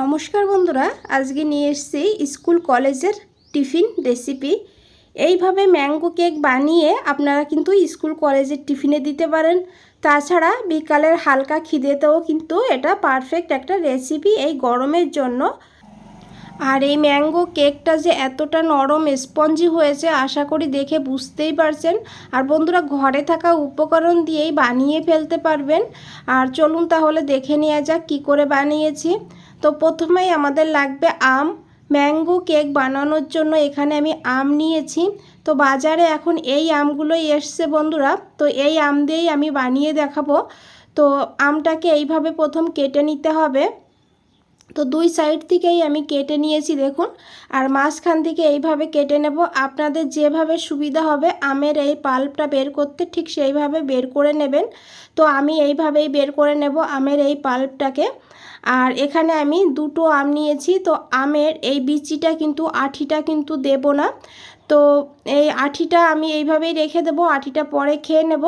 নমস্কার বন্ধুরা, আজকে নিয়ে এসেছি স্কুল কলেজের টিফিন রেসিপি। এইভাবে ম্যাঙ্গো কেক বানিয়ে আপনারা কিন্তু স্কুল কলেজের টিফিনে দিতে পারেন। তাছাড়া বিকালের হালকা খিদেতেও কিন্তু এটা পারফেক্ট একটা রেসিপি এই গরমের জন্য। আর এই ম্যাঙ্গো কেকটা যে এতটা নরম স্পঞ্জি হয়েছে, আশা করি দেখে বুঝতেই পারছেন। আর বন্ধুরা, ঘরে থাকা উপকরণ দিয়েই বানিয়ে ফেলতে পারবেন। আর চলুন তাহলে দেখে নেওয়া যাক কী করে বানিয়েছি। তো প্রথমেই আমাদের লাগবে আম। ম্যাঙ্গো কেক বানানোর জন্য এখানে আমি আম নিয়েছি। তো বাজারে এখন এই আমগুলোই এসছে বন্ধুরা। তো এই আম দিয়েই আমি বানিয়ে দেখাবো। তো আমটাকে এইভাবে প্রথম কেটে নিতে হবে। তো দুই সাইড থেকেই আমি কেটে নিয়েছি দেখুন। আর মাঝখান থেকে এইভাবে কেটে নেব। আপনাদের যেভাবে সুবিধা হবে আমের এই পাল্পটা বের করতে ঠিক সেইভাবে বের করে নেবেন। তো আমি এইভাবেই বের করে নেব আমের এই পাল্পটাকে। আর এখানে আমি দুটো আম নিয়েছি। তো আমের এই বিচিটা কিন্তু, আঠিটা কিন্তু দেব না। তো এই আঠিটা আমি এইভাবেই রেখে দেবো, আঠিটা পরে খেয়ে নেব।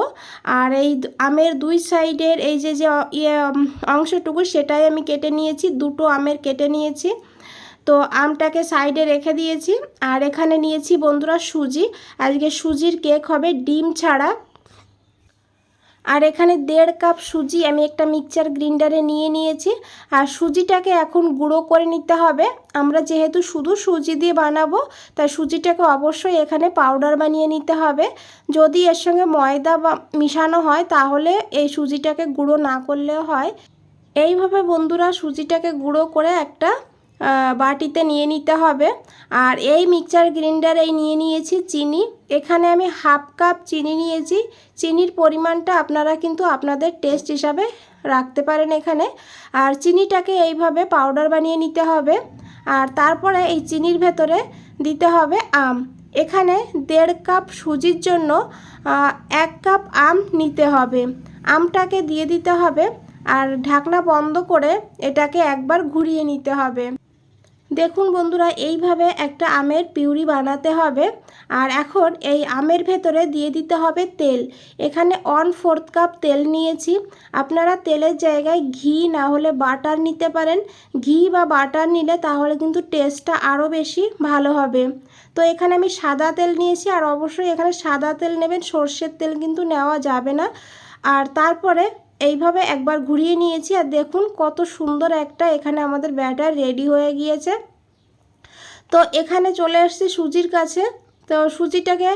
আর এই আমের দুই সাইডের এই যে যে ইয়ে অংশটুকু সেটাই আমি কেটে নিয়েছি, দুটো আমের কেটে নিয়েছি। তো আমটাকে সাইডে রেখে দিয়েছি। আর এখানে নিয়েছি বন্ধুরা সুজি। আজকে সুজির কেক হবে ডিম ছাড়া। আর এখানে দেড় কাপ সুজি আমি একটা মিক্সচার গ্রিন্ডারে নিয়ে নিয়েছি। আর সুজিটাকে এখন গুঁড়ো করে নিতে হবে। আমরা যেহেতু শুধু সুজি দিয়ে বানাবো, তাই সুজিটাকে অবশ্যই এখানে পাউডার বানিয়ে নিতে হবে। যদি এর সঙ্গে ময়দা বা মিশানো হয়, তাহলে এই সুজিটাকে গুঁড়ো না করলেও হয়। এইভাবে বন্ধুরা সুজিটাকে গুঁড়ো করে একটা বাটিতে নিয়ে নিতে হবে। আর এই মিক্সচার গ্রিন্ডারে নিয়ে নিয়েছি চিনি। এখানে আমি হাফ কাপ চিনি নিয়েছি। চিনির পরিমাণটা আপনারা কিন্তু আপনাদের টেস্ট হিসাবে রাখতে পারেন এখানে। আর চিনিটাকে এইভাবে পাউডার বানিয়ে নিতে হবে। আর তারপরে এই চিনির ভেতরে দিতে হবে আম। এখানে দেড় কাপ সুজির জন্য এক কাপ আম নিতে হবে। আমটাকে দিয়ে দিতে হবে। আর ঢাকনা বন্ধ করে এটাকে একবার ঘুরিয়ে নিতে হবে। দেখুন বন্ধুরা, এইভাবে একটা আমের পিউরি বানাতে হবে। আর এখন এই আমের ভেতরে দিয়ে দিতে হবে তেল। এখানে ওয়ান ফোর্থ কাপ তেল নিয়েছি। আপনারা তেলের জায়গায় ঘি, না হলে বাটার নিতে পারেন। ঘি বা বাটার নিলে তাহলে কিন্তু টেস্টটা আরও বেশি ভালো হবে। তো এখানে আমি সাদা তেল নিয়েছি। আর অবশ্যই এখানে সাদা তেল নেবেন, সর্ষের তেল কিন্তু নেওয়া যাবে না। আর তারপরে এইভাবে একবার ঘুরিয়ে নিয়েছি আর দেখুন কত সুন্দর একটা এখানে আমাদের ব্যাটার রেডি হয়ে গিয়েছে। তো এখানে চলে আসছি সুজির কাছে। তো সুজিটাকে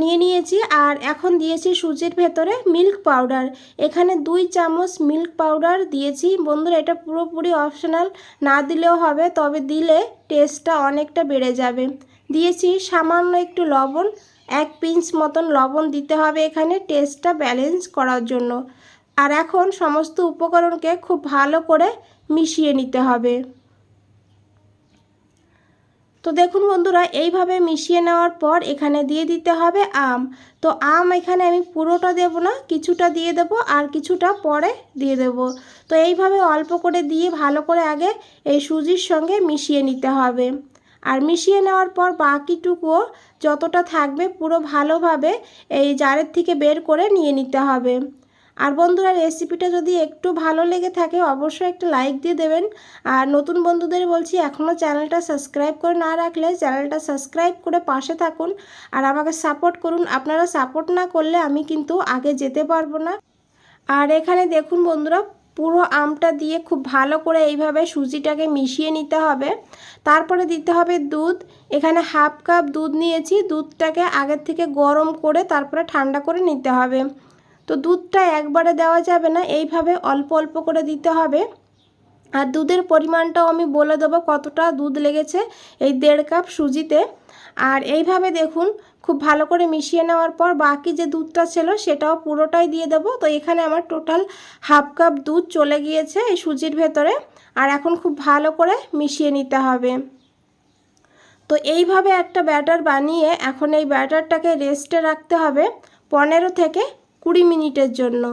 নিয়ে নিয়েছি আর এখন দিয়েছি সুজির ভেতরে মিল্ক পাউডার। এখানে দুই চামচ মিল্ক পাউডার দিয়েছি। বন্ধুরা, এটা পুরোপুরি অপশনাল, না দিলেও হবে, তবে দিলে টেস্টটা অনেকটা বেড়ে যাবে। দিয়েছি সামান্য একটু লবণ, এক পিঞ্চ মতন লবণ দিতে হবে এখানে টেস্টটা ব্যালেন্স করার জন্য। আর এখন সমস্ত উপকরণকে খুব ভালো করে মিশিয়ে নিতে হবে। তো দেখুন বন্ধুরা, এইভাবে মিশিয়ে নেওয়ার পর এখানে দিয়ে দিতে হবে আম। তো আম এখানে আমি পুরোটা দেব না, কিছুটা দিয়ে দেব আর কিছুটা পরে দিয়ে দেব। তো এইভাবে অল্প করে দিয়ে ভালো করে আগে এই সুজির সঙ্গে মিশিয়ে নিতে হবে। আর মিশিয়ে নেওয়ার পর বাকিটুকুও যতটা থাকবে পুরো ভালোভাবে এই জারের থেকে বের করে নিয়ে নিতে হবে। আর বন্ধুরা রেসিপিটা যদি একটু ভালো লেগে থাকে, অবশ্যই একটা লাইক দিয়ে দেবেন। আর নতুন বন্ধুদের বলছি, এখনও চ্যানেলটা সাবস্ক্রাইব করে না রাখলে চ্যানেলটা সাবস্ক্রাইব করে পাশে থাকুন। আর আমাকে সাপোর্ট করুন। আপনারা সাপোর্ট না করলে আমি কিন্তু আগে যেতে পারব না। আর এখানে দেখুন বন্ধুরা, পুরো আমটা দিয়ে খুব ভালো করে এইভাবে সুজিটাকে মিশিয়ে নিতে হবে। তারপরে দিতে হবে দুধ। এখানে হাফ কাপ দুধ নিয়েছি। দুধটাকে আগের থেকে গরম করে তারপরে ঠান্ডা করে নিতে হবে। তো দুধটা একবারে দেওয়া যাবে না, এইভাবে অল্প অল্প করে দিতে হবে। আর দুধের পরিমাণটাও আমি বলে দেবো কতটা দুধ লেগেছে এই দেড় কাপ সুজিতে। আর এইভাবে দেখুন, খুব ভালো করে মিশিয়ে নেওয়ার পর বাকি যে দুধটা ছিল সেটাও পুরোটাই দিয়ে দেব। তো এখানে আমার টোটাল হাফ কাপ দুধ চলে গিয়েছে এই সুজির ভেতরে, আর এখন খুব ভালো করে মিশিয়ে নিতে হবে। তো এইভাবে একটা ব্যাটার বানিয়ে এখন এই ব্যাটারটাকে রেস্টে রাখতে হবে পনেরো থেকে কুড়ি মিনিটের জন্য।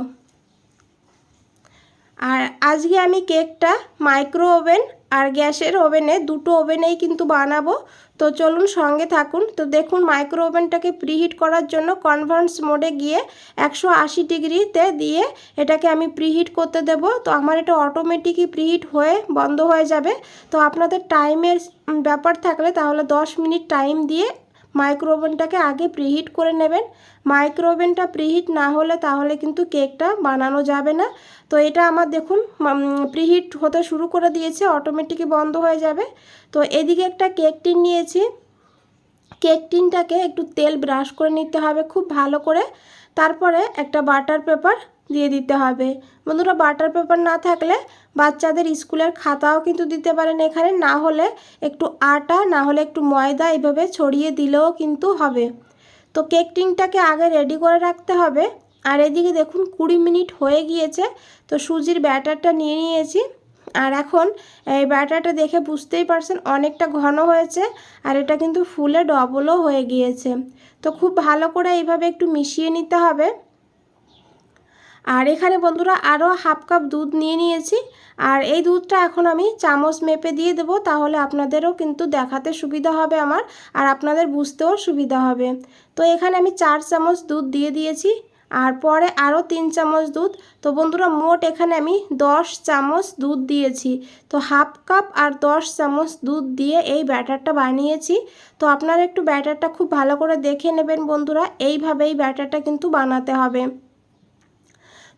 আর আজকে আমি কেকটা মাইক্রো ওভেন আর গ্যাসের ওভেনে দুটো ওভেনেই কিন্তু বানাবো। তো চলুন সঙ্গে থাকুন। তো দেখুন, মাইক্রো ওভেনটাকে প্রিহিট করার জন্য কনভার্স মোডে গিয়ে একশো আশি ডিগ্রিতে দিয়ে এটাকে আমি প্রিহিট করতে দেব। তো আমার এটা অটোমেটিকই প্রিহিট হয়ে বন্ধ হয়ে যাবে। তো আপনাদের টাইমের ব্যাপার থাকলে তাহলে দশ মিনিট টাইম দিয়ে মাইক্রো ওভেনটাকে আগে প্রিহিট করে নেবেন। মাইক্রো ওভেনটা প্রিহিট না হলে তাহলে কিন্তু কেকটা বানানো যাবে না। তো এটা আমার দেখুন প্রিহিট হতে শুরু করে দিয়েছে অটোমেটিকই বন্ধ হয়ে যাবে। তো এদিকে একটা কেক টিন নিয়েছি। কেক টিনটাকে একটু তেল ব্রাশ করে নিতে হবে খুব ভালো করে। তারপরে একটা বাটার পেপার দিয়ে দিতে হবে। বন্ধুরা বাটার পেপার না থাকলে বাচ্চাদের স্কুলের খাতাও কিন্তু দিতে পারেন। এখানে না হলে একটু আটা, না হলে একটু ময়দা এইভাবে ছড়িয়ে দিলেও কিন্তু হবে। তো কেক টিনটাকে আগে রেডি করে রাখতে হবে। আর এদিকে দেখুন, কুড়ি মিনিট হয়ে গিয়েছে। তো সুজির ব্যাটারটা নিয়ে নিয়েছি। আর এখন এই ব্যাটারটা দেখে বুঝতেই পারছেন, অনেকটা ঘন হয়েছে আর এটা কিন্তু ফুলে ডবলও হয়ে গিয়েছে। তো খুব ভালো করে এইভাবে একটু মিশিয়ে নিতে হবে। আর এখানে বন্ধুরা আরও হাফ কাপ দুধ নিয়ে নিয়েছি। আর এই দুধটা এখন আমি চামচ মেপে দিয়ে দেবো, তাহলে আপনাদেরও কিন্তু দেখাতে সুবিধা হবে আমার, আর আপনাদের বুঝতেও সুবিধা হবে। তো এখানে আমি চার চামচ দুধ দিয়ে দিয়েছি, আর পরে আরও তিন চামচ দুধ। তো বন্ধুরা মোট এখানে আমি দশ চামচ দুধ দিয়েছি। তো হাফ কাপ আর দশ চামচ দুধ দিয়ে এই ব্যাটারটা বানিয়েছি। তো আপনারা একটু ব্যাটারটা খুব ভালো করে দেখে নেবেন বন্ধুরা, এইভাবেই ব্যাটারটা কিন্তু বানাতে হবে।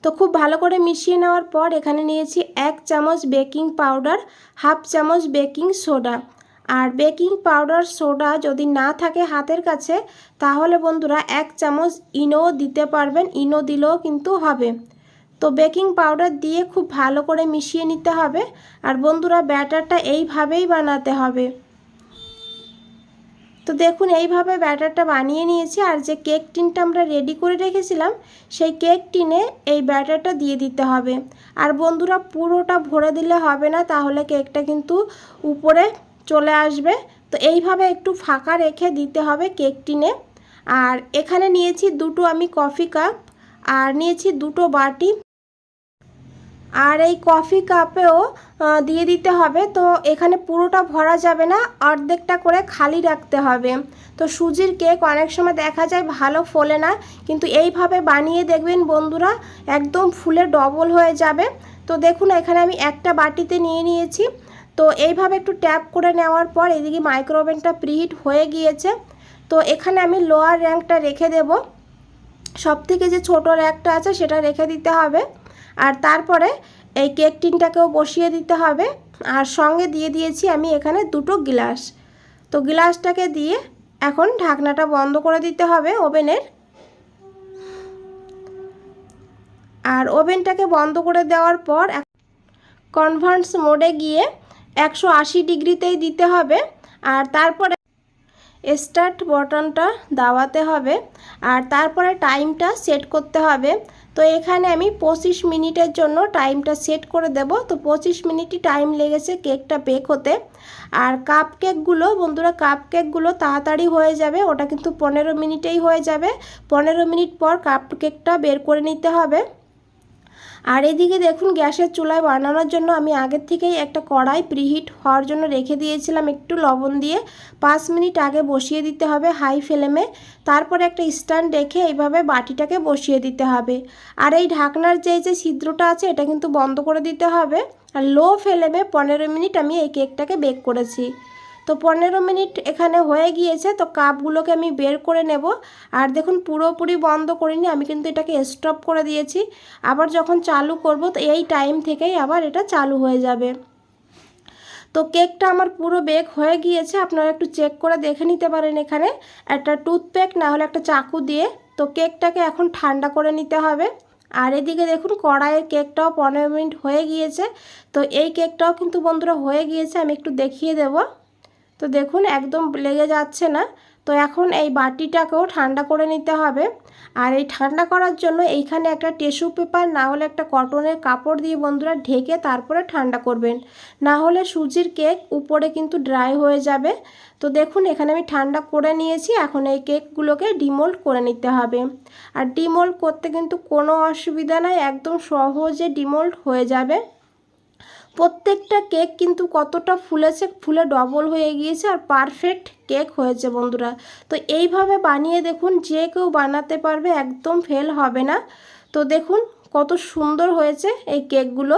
তো খুব ভালো করে মিশিয়ে নেওয়ার পর এখানে নিয়েছি এক চামচ বেকিং পাউডার, হাফ চামচ বেকিং সোডা। আর বেকিং পাউডার, সোডা যদি না থাকে হাতের কাছে, তাহলে বন্ধুরা এক চামচ ইনো দিতে পারবেন, ইনো দিলেও কিন্তু হবে। তো বেকিং পাউডার দিয়ে খুব ভালো করে মিশিয়ে নিতে হবে। আর বন্ধুরা ব্যাটারটা এইভাবেই বানাতে হবে। তো দেখুন, এইভাবে ব্যাটারটা বানিয়ে নিয়েছি আর যে কেক টিনটা আমরা রেডি করে রেখেছিলাম, সেই কেক টিনে এই ব্যাটারটা দিয়ে দিতে হবে। আর বন্ধুরা, পুরোটা ভরে দিলে হবে না, তাহলে কেকটা কিন্তু উপরে চলে আসবে। তো এইভাবে একটু ফাঁকা রেখে দিতে হবে কেক টিনে। আর এখানে নিয়েছি দুটো আমি কফি কাপ, আর নিয়েছি দুটো বাটি। আর এই কফি কাপেও দিয়ে দিতে হবে। তো এখানে পুরোটা ভরা যাবে না, অর্ধেকটা করে খালি রাখতে হবে। তো সুজির কেক অনেক সময় দেখা যায় ভালো ফোলে না, কিন্তু এইভাবে বানিয়ে দেখবেন বন্ধুরা, একদম ফুলে ডবল হয়ে যাবে। তো দেখুন, এখানে আমি একটা বাটিতে নিয়ে নিয়েছি। তো এইভাবে একটু ট্যাপ করে নেওয়ার পর এদিকে মাইক্রোওভেনটা প্রিহিট হয়ে গিয়েছে। তো এখানে আমি লোয়ার র্যাঙ্কটা রেখে দেব। সব থেকে যে ছোটো র্যাঙ্কটা আছে, সেটা রেখে দিতে হবে। আর তারপরে এই কেক টিনটাকেও বসিয়ে দিতে হবে। আর সঙ্গে দিয়ে দিয়েছি আমি এখানে দুটো গ্লাস। তো গ্লাসটাকে দিয়ে এখন ঢাকনাটা বন্ধ করে দিতে হবে ওভেনের। আর ওভেনটাকে বন্ধ করে দেওয়ার পর কনভার্স মোডে গিয়ে একশো আশি ডিগ্রিতেই দিতে হবে। আর তারপরে স্টার্ট বটনটা দাওয়াতে হবে। আর তারপরে টাইমটা সেট করতে হবে। তো এখানে আমি পঁচিশ মিনিটের জন্য টাইমটা সেট করে দেব। তো পঁচিশ মিনিটই টাইম লেগেছে কেকটা বেক হতে। আর কাপ কেকগুলো বন্ধুরা কাপ কেকগুলো তাড়াতাড়ি হয়ে যাবে, ওটা কিন্তু পনেরো মিনিটেই হয়ে যাবে। পনেরো মিনিট পর কাপ কেকটা বের করে নিতে হবে। আর এদিকে দেখুন, গ্যাসের চুলায় বানানোর জন্য আমি আগের থেকেই একটা কড়াই প্রিহিট হওয়ার জন্য রেখে দিয়েছিলাম। একটু লবণ দিয়ে পাঁচ মিনিট আগে বসিয়ে দিতে হবে হাই ফ্লেমে তারপরে একটা স্ট্যান্ড রেখে এইভাবে বাটিটাকে বসিয়ে দিতে হবে। আর এই ঢাকনার যে যে ছিদ্রটা আছে, এটা কিন্তু বন্ধ করে দিতে হবে। আর লো ফ্লেমে পনেরো মিনিট আমি এই কেকটাকে বেক করেছি। তো পনেরো মিনিট এখানে হয়ে গিয়েছে, তো কাপগুলোকে আমি বের করে নেব। আর দেখুন, পুরোপুরি বন্ধ করিনি, আমি কিন্তু এটাকে স্টপ করে দিয়েছি। আবার যখন চালু করব, তো এই টাইম থেকেই আবার এটা চালু হয়ে যাবে। তো কেকটা আমার পুরো বেক হয়ে গিয়েছে, আপনারা একটু চেক করে দেখে নিতে পারেন এখানে। একটা টুথপেক না হলে একটা চাকু দিয়ে। তো কেকটাকে এখন ঠান্ডা করে নিতে হবে। আর এদিকে দেখুন, কড়াইয়ের কেকটাও পনেরো মিনিট হয়ে গিয়েছে। তো এই কেকটাও কিন্তু বন্ধুরা হয়ে গিয়েছে, আমি একটু দেখিয়ে দেবো। তো দেখুন, একদম লেগে যাচ্ছে না। তো এখন এই বাটিটাকেও ঠান্ডা করে নিতে হবে। আর এই ঠান্ডা করার জন্য এইখানে একটা টিস্যু পেপার, না হলে একটা কটনের কাপড় দিয়ে বন্ধুরা ঢেকে তারপরে ঠান্ডা করবেন। না হলে সুজির কেক উপরে কিন্তু ড্রাই হয়ে যাবে। তো দেখুন, এখানে আমি ঠান্ডা করে নিয়েছি। এখন এই কেকগুলোকে ডিমোল্ড করে নিতে হবে। আর ডিমোল্ড করতে কিন্তু কোনো অসুবিধা নাই, একদম সহজে ডিমোল্ড হয়ে যাবে। প্রত্যেকটা কেক কিন্তু কতটা ফুলেছে, ফুলে ডবল হয়ে গিয়েছে আর পারফেক্ট কেক হয়েছে বন্ধুরা। তো এইভাবে বানিয়ে দেখুন, যে কেউ বানাতে পারবে একদম ফেল হবে না। তো দেখুন কত সুন্দর হয়েছে এই কেকগুলো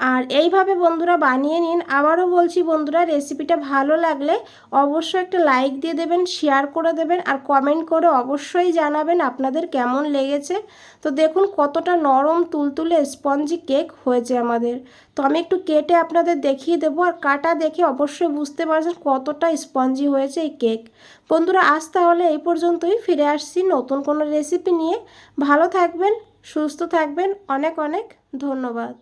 আর এইভাবে বন্ধুরা বানিয়ে নিন। আবারও বলছি বন্ধুরা রেসিপিটা ভালো লাগলে অবশ্যই একটা লাইক দিয়ে দেবেন শেয়ার করে দেবেন আর কমেন্ট করে অবশ্যই জানাবেন আপনাদের কেমন লেগেছে। তো দেখুন কতটা নরম তুলতুলে স্পঞ্জি কেক হয়েছে আমাদের। তো আমি একটু কেটে আপনাদের দেখিয়ে দেবো আর কাটা দেখে অবশ্যই বুঝতে পারছেন কতটা স্পঞ্জি হয়েছে এই কেক বন্ধুরা, আজ তাহলে এই পর্যন্তই। ফিরে আসছি নতুন কোনো রেসিপি নিয়ে। ভালো থাকবেন, সুস্থ থাকবেন। অনেক অনেক ধন্যবাদ।